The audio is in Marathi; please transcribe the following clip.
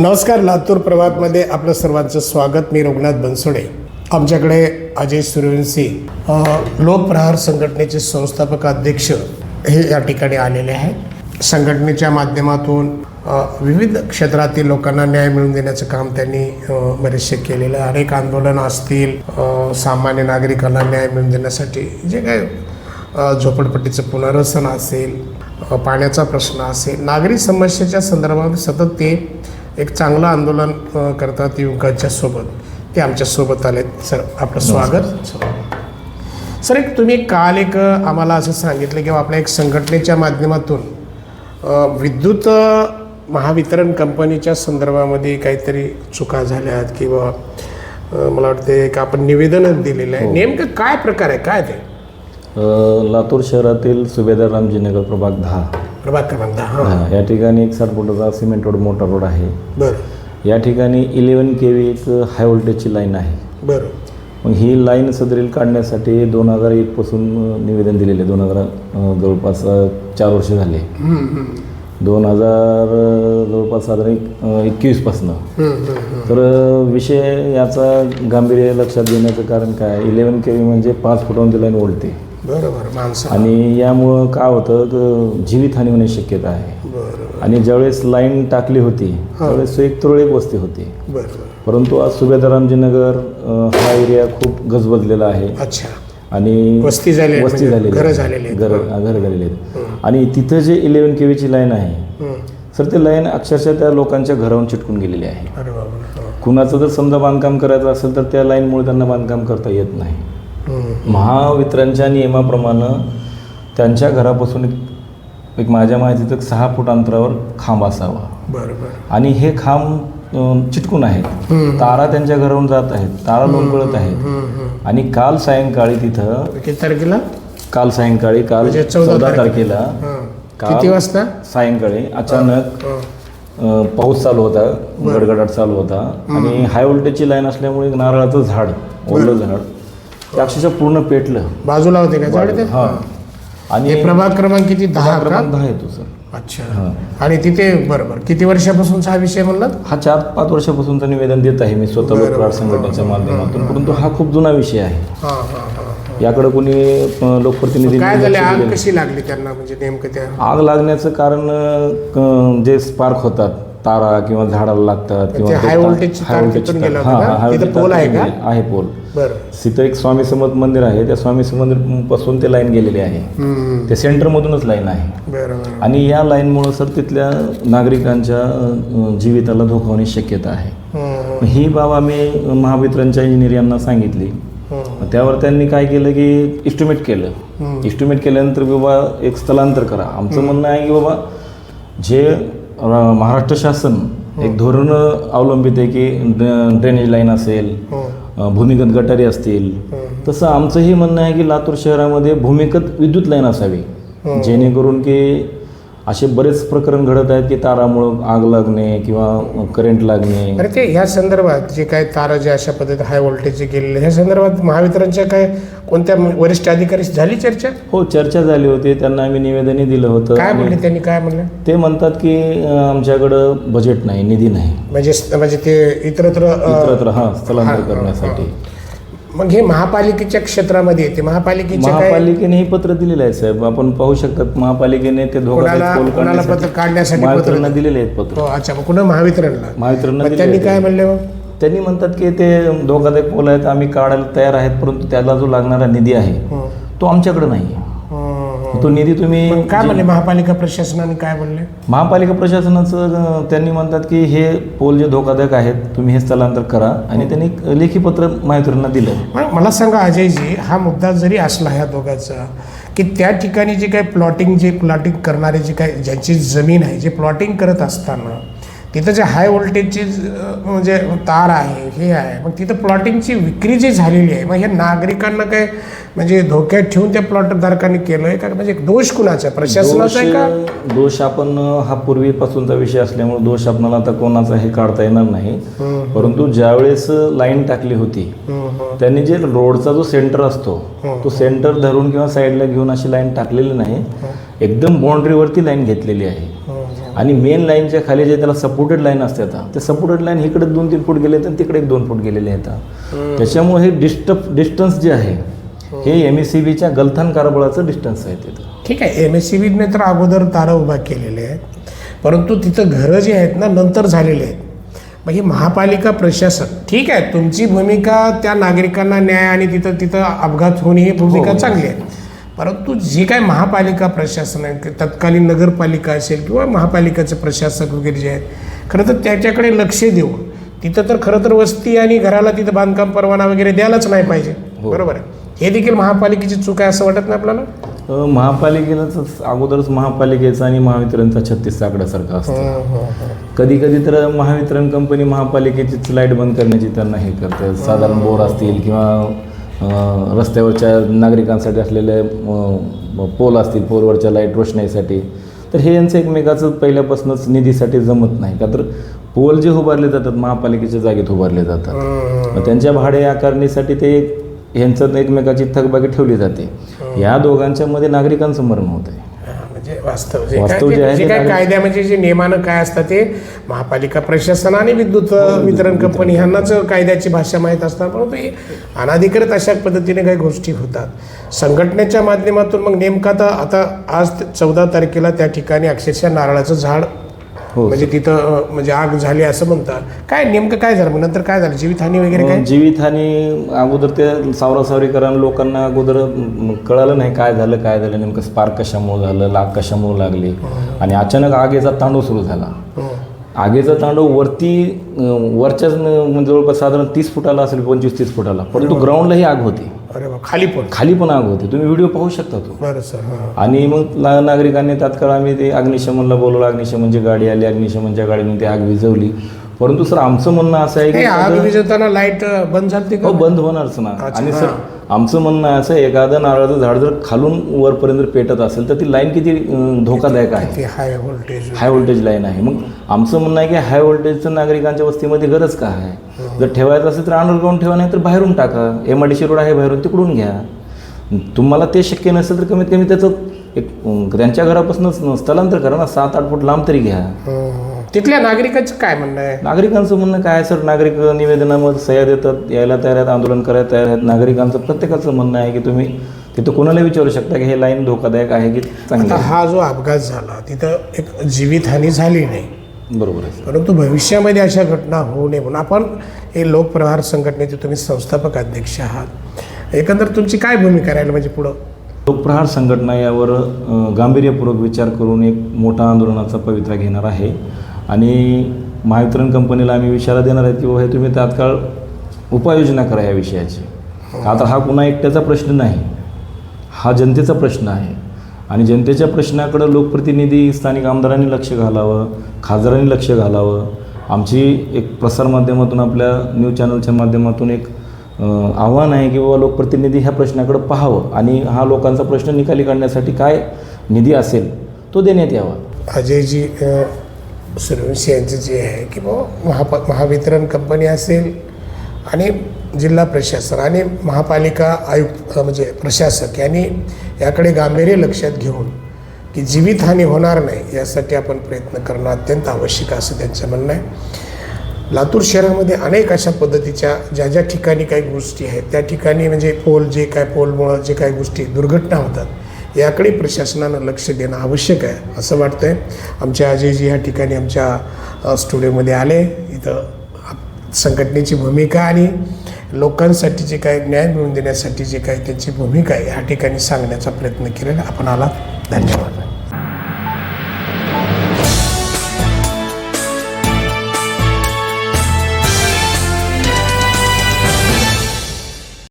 नमस्कार लातूर प्रभातमध्ये आपलं सर्वांचं स्वागत. मी रघुनाथ बनसोडे. आमच्याकडे अजय सूर्यवंशी लोकप्रहार संघटनेचे संस्थापक अध्यक्ष हे या ठिकाणी आलेले आहेत. संघटनेच्या माध्यमातून विविध क्षेत्रातील लोकांना न्याय मिळवून देण्याचं काम त्यांनी बरेचसे केलेलं आहे. अनेक आंदोलन असतील सामान्य नागरिकांना न्याय मिळवून देण्यासाठी जे काय झोपडपट्टीचं पुनर्वसन असेल पाण्याचा प्रश्न असेल नागरी समस्येच्या संदर्भात सतत ते एक चांगलं आंदोलन करतात युवकांच्या सोबत. ते आमच्यासोबत आलेत. सर आपलं स्वागत. सर एक तुम्ही काल एक आम्हाला असं सांगितलं की आपल्या एक संघटनेच्या माध्यमातून विद्युत महावितरण कंपनीच्या संदर्भामध्ये काहीतरी चुका झाल्यात किंवा मला वाटते एक आपण निवेदन दिलेलं आहे. नेमकं काय प्रकार आहे? काय ते? लातूर शहरातील सुभेदार रामजीनगर प्रभाग दहा. प्रभाग क्रमांक दहा. हां हा, या ठिकाणी एक साठ फुटाचा सिमेंट रोड मोठा रोड आहे. बरं. या ठिकाणी इलेवन के व्ही एक हाय व्होल्टेजची लाईन आहे. बरं. मग ही लाईन सदरील काढण्यासाठी दोन हजार एकपासून निवेदन दिलेले दोन हजार जवळपास अ, चार वर्ष झाले. हम्म, हम्म. दोन हजार जवळपास साधारण एक एकवीसपासनं हम्म, हम्म, हम्म. तर विषय याचा गांभीर्य लक्षात घेण्याचं कारण काय? इलेवन के व्ही म्हणजे पाच फुटांची लाईन ओढते बरं बरं. माणसं. आणि यामुळं काय होतं क- जीवितहानी होण्याची शक्यता आहे. आणि ज्यावेळेस लाईन टाकली होती त्यावेळेस एक तुरळक वस्ती होती. परंतु आज सुभेदारामजीनगर अ, हा एरिया खूप गजबजलेला आहे. अच्छा. आणि वस्ती झाली वस्ती झालेली घरं आहे. झालेली आहेत. घरं घरं झालेली आहेत. आणि तिथं जे इलेवन के व्हीची लाईन आहे. सर ते लाईन अक्षरशः त्या लोकांच्या घरावरून चिटकून गेलेली आहे. अरे बाबा. कुणाचं जर समजा बांधकाम करायचं असेल तर त्या लाईनमुळे त्यांना बांधकाम करता येत नाही. महावितरणच्या नियमाप्रमाणे त्यांच्या घरापासून एक- माझ्या माहितीत एक सहा फूट अंतरावर खांब असावा. बरं बरं. आणि हे खांब चिटकून आहेत. तारा त्यांच्या घरावरून जात आहेत. तारा लोंबकळत आहेत. आणि काल सायंकाळी तिथं किती तारखेला? काल सायंकाळी काल म्हणजे चौदा तारखेला. किती वाजता? सायंकाळी अचानक पाऊस चालू होता. गडगडाट चालू होता. आणि हाय व्होल्टेजची लाईन असल्यामुळे नारळाचं झाड ओढलं झाड. ते अक्षरशः पूर्ण पेटलं. बाजूला होते का झाड ते? हा. आणि हे प्रभाग क्रमांक किती? दहा का? क्रमांक दहा येतो सर. अच्छा. हा. आणि तिथे बरं बरं. किती वर्षापासूनचा हा विषय म्हणलात? हा चार पाच वर्षापासूनचं निवेदन देत आहे मी स्वतः लोकराळ संघटनेच्या माध्यमातून. परंतु हा खूप जुना विषय आहे. हा हा हा हा. याकडे कोणी अं, लोकप्रतिनिधी काय झाले आग कशी लागली त्यांना? म्हणजे नेमकं त्या आग लागण्याचं कारण अं, जे स्पार्क होतात तारा किंवा झाडाला लागतात ते high voltage ची तार तिथून गेलं होतं का? तिथं पोल आहे का? आहे पोल. तिथं एक स्वामी समर्थ मंदिर आहे. त्या स्वामी समर्थपासून ते लाईन गेलेली आहे. हम्म. ते सेंटरमधूनच लाईन आहे. आणि या लाईनमुळं सर तिथल्या नागरिकांच्या जीविताला धोका होण्याची शक्यता आहे. ही बाब आम्ही महावितरणच्या इंजिनियर यांना सांगितली. त्यावर त्यांनी काय केलं की इस्टिमेट केलं. इस्टिमेट केल्यानंतर बाबा एक स्थलांतर करा. आमचं म्हणणं आहे की बाबा जे महाराष्ट्र शासन एक धोरण अवलंबित आहे की ड्र- ड्रेनेज लाईन असेल भूमिगत गटारी असतील. तसं आमचंही म्हणणं आहे की लातूर शहरामध्ये भूमिगत विद्युत लाईन असावी. जेणेकरून की असे बरेच प्रकरण घडत आहेत की तारामुळं आग लागणे किंवा करंट लागणे. अरे ते ह्या संदर्भात जे काय तारा जे अशा पद्धतीने हाय व्होल्टेजचे गेलेले ह्या संदर्भात महावितरणच्या काय कोणत्या वरिष्ठ अधिकारी झाली चर्चा? हो चर्चा झाली होती. त्यांना आम्ही निवेदनही दिलं होतं. काय म्हणले त्यांनी काय म्हणले? ते म्हणतात की आमच्याकडं बजेट नाही निधी नाही. म्हणजे म्हणजे ते इतरत्र इतरत्र हा स्थलांतर करण्यासाठी. मग हे महापालिकेच्या क्षेत्रामध्ये येते. महापालिकेच्या काय महापालिकेने हे पत्र दिलेलं आहे साहेब. आपण पाहू शकतात महापालिकेने ते कोणाला कोणाला पत्र काढण्यासाठी पत्र दिलेले आहेत पत्र. हो अच्छा. मग कुठं? महावितरणला. मग दिलेले त्यांनी आहेत. काय म्हणले मग? त्यांनी म्हणतात की ते धोकादायक पोल आहेत आम्ही काढायला तयार आहेत परंतु त्याला जो लागणारा निधी आहे हं. तो आमच्याकडे नाही हं, तो निधी तुम्ही. काय म्हणले महापालिका प्रशासनाने काय म्हणले महापालिका प्रशासनाचं त्यांनी म्हणतात की हे पोल जे धोकादायक आहेत तुम्ही हे स्थलांतर करा आणि त्यांनी लेखी पत्र महावितरणला दिलं मला सांगा अजयजी हा मुद्दा जरी असला ह्या दोघांचा की त्या ठिकाणी जे काही प्लॉटिंग जे प्लॉटिंग करणारे जे काही ज्यांची जमीन आहे जे प्लॉटिंग करत असताना तिथं जे हाय व्होल्टेजची म्हणजे तार आहे हे आहे मग तिथं प्लॉटिंगची विक्री जी झालेली आहे मग हे नागरिकांना काय म्हणजे धोक्यात ठेवून त्या प्लॉट धारकांनी केलं आहे का? म्हणजे दोष कुणाचा? प्रशासनाचा आहे का? दोष आपण हा पूर्वीपासूनचा विषय असल्यामुळे दोष आपल्याला आता कोणाचा हे काढता येणार नाही. परंतु ज्यावेळेस लाईन टाकली होती. त्यांनी जे रोडचा जो सेंटर असतो तो सेंटर धरून किंवा साईडला घेऊन अशी लाईन टाकलेली नाही. एकदम बाउंड्रीवरती लाईन घेतलेली आहे. आणि मेन लाईनच्या खाली जे त्याला सपोर्टेड लाईन असते आता ते सपोर्टेड लाईन इकडे दोन तीन फूट गेले तर तिकडे एक दोन फूट गेलेले आहेत. त्याच्यामुळे हे डिस्टप डिस्टन्स जे आहे हे. एम एस सी बीच्या गलथान कारबळाचं डिस्टन्स आहे तिथं. ठीक आहे एम एस सी बीने तर अगोदर तारं उभा केलेले आहेत परंतु तिथं घरं जी आहेत ना नंतर झालेली आहेत. मग ही महापालिका प्रशासन ठीक आहे तुमची भूमिका त्या नागरिकांना न्याय आणि तिथं तिथं अपघात होणे ही भूमिका हो. चांगली आहे. परंतु जी काय महापालिका प्रशासन आहे तत्कालीन नगरपालिका असेल किंवा महापालिकाचे प्रशासक वगैरे जे आहेत खरं तर त्याच्याकडे लक्ष देऊन तिथं तर खरं तर वस्ती आणि घराला तिथं बांधकाम परवाना वगैरे द्यायलाच नाही पाहिजे. हो. बरोबर आहे. हे देखील महापालिकेची चूक आहे असं वाटत नाही आपल्याला? महापालिकेलाच अगोदरच महापालिकेचा आणि महावितरणचा छत्तीस आकड्यासारखा असतो. कधी कधी तर महावितरण कंपनी महापालिकेचीच लाइट बंद करण्याची त्यांना हे करते. साधारण बोर असतील किंवा रस्त्यावरच्या नागरिकांसाठी असलेले पोल असतील पोलवरच्या लाइट रोषणाईसाठी. तर हे यांचं एकमेकाचं पहिल्यापासूनच निधीसाठी जमत नाही. का तर पोल जे उभारले जातात महापालिकेच्या जागेत उभारले जातात. त्यांच्या भाडे आकारणीसाठी ते यांचं एकमेकाची थकबाकी ठेवली जाते. या दोघांच्या मध्ये नागरिकांचं मरण होत आहे हा, म्हणजे वास्तव. जे वास्तव काय जे आहे जे ते काय नागरिक- कायद्यामध्ये जे नियमानं काय असतात ते महापालिका प्रशासन आणि विद्युत वितरण. कंपनी ह्यांनाच कायद्याची भाषा माहीत असतात. परंतु हे अनाधिकृत अशा पद्धतीने काही गोष्टी होतात. संघटनेच्या माध्यमातून मग नेमका आता आता आज चौदा तारखेला त्या ठिकाणी अक्षरशः नारळाचं झाड हो म्हणजे तिथं म्हणजे आग झाली असं म्हणतात. काय नेमकं काय झालं? मग नंतर काय झालं? जीवितहानी वगैरे काय? जीवितहानी अगोदर ते सावरासावरीकरण लोकांना अगोदर म, कळालं नाही काय झालं काय झालं नेमकं स्पार्क कशामुळे झालं लाग कशामुळे लागली. आणि अचानक आगीचा तांडव सुरू झाला. हो. आगीचा तांडव वरती अं, वरच्याच न- म्हणजे जवळपास साधारण तीस फुटाला असेल पंचवीस तीस फुटाला. परंतु ग्राउंडलाही आग होती. अरे खाली पण. खाली पण आग होती. तुम्ही व्हिडिओ पाहू शकता तो. बरं सर हां. आणि मग ना नागरिकांनी तात्काळ आम्ही ते अग्निशमनला बोलवलं. अग्निशमनची गाडी आली. अग्निशमनच्या गाडीने ती आग विझवली. परंतु सर आमचं म्हणणं असं आहे हे की आग विझवताना लाइट बंद झाली हो का? बंद होणारच ना. आणि सर हां. आमचं म्हणणं असं एखादं नारळाचं झाड जर खालून वरपर्यंत पेटत असेल तर ती लाईन किती धोकादायक आहे? ते high voltage high voltage line आहे. मग आमचं म्हणणं आहे की हाय व्होल्टेजचं नागरिकांच्या वस्तीमध्ये गरज का आहे? जर ठेवायचं असेल तर अंडरग्राऊंड ठेवा नाही तर बाहेरून टाका. M I D C road आहे बाहेरून तिकडून घ्या. तुम्हाला ते शक्य नसेल तर कमीत कमी त्याचं एक त्यांच्या घरापासूनच स्थलांतर करा ना. सात आठ फूट लांब तरी घ्या. तिथल्या नागरिकांचं काय म्हणणं आहे? नागरिकांचं म्हणणं काय सर? नागरिक निवेदनामध्ये सह्या देतात यायला तयार आहेत आंदोलन करायला तयार आहेत. नागरिकांचं प्रत्येकाचं म्हणणं आहे की तुम्ही तिथं कोणाला विचारू शकता की हे लाईन धोकादायक आहे की चांगली आता आहे? हा जो अपघात झाला तिथं एक जीवितहानी झाली नाही. बरोबर आहे परंतु भविष्यामध्ये अशा घटना होऊ नये म्हणून आपण हे लोकप्रहार संघटनेचे तुम्ही संस्थापक अध्यक्ष आहात. एकंदर तुमची काय भूमिका राहील म्हणजे पुढं? लोकप्रहार संघटना यावर अ, गांभीर्यपूर्वक विचार करून एक मोठा आंदोलनाचा पवित्रा घेणार आहे. आणि महावितरण कंपनीला आम्ही इशारा देणार आहे की बाबा हे तुम्ही तात्काळ उपाययोजना करा या विषयाची. आता हा कुणा एकट्याचा प्रश्न नाही. हा जनतेचा प्रश्न आहे. आणि जनतेच्या प्रश्नाकडं लोकप्रतिनिधी स्थानिक आमदारांनी लक्ष घालावं खासदारांनी लक्ष घालावं. आमची एक प्रसारमाध्यमातून आपल्या न्यूज चॅनलच्या माध्यमातून एक आव्हान आहे की बाबा लोकप्रतिनिधी ह्या प्रश्नाकडे पाहावं. आणि हा लोकांचा प्रश्न निकाली काढण्यासाठी काय निधी असेल तो देण्यात यावा. अजयजी सूर्यवंशी यांचं जे आहे की बा महापा महावितरण कंपनी असेल आणि जिल्हा प्रशासन आणि महापालिका आयुक्त म्हणजे प्रशासक यांनी याकडे गांभीर्य लक्षात घेऊन की जीवितहानी होणार नाही यासाठी आपण प्रयत्न करणं अत्यंत आवश्यक असं त्यांचं म्हणणं आहे. लातूर शहरामध्ये अनेक अशा पद्धतीच्या ज्या ज्या ठिकाणी काही गोष्टी आहेत त्या ठिकाणी म्हणजे पोल जे काय पोलमुळं जे काही गोष्टी दुर्घटना होतात याकडे प्रशासनानं लक्ष देणं आवश्यक आहे असं वाटतंय. आमच्या अजयजी ह्या ठिकाणी आमच्या स्टुडिओमध्ये आले. इथं संघटनेची भूमिका आणि लोकांसाठी जे काय न्याय मिळवून देण्यासाठी जे काय त्यांची भूमिका आहे ह्या ठिकाणी सांगण्याचा प्रयत्न केलेला आपण आला धन्यवाद.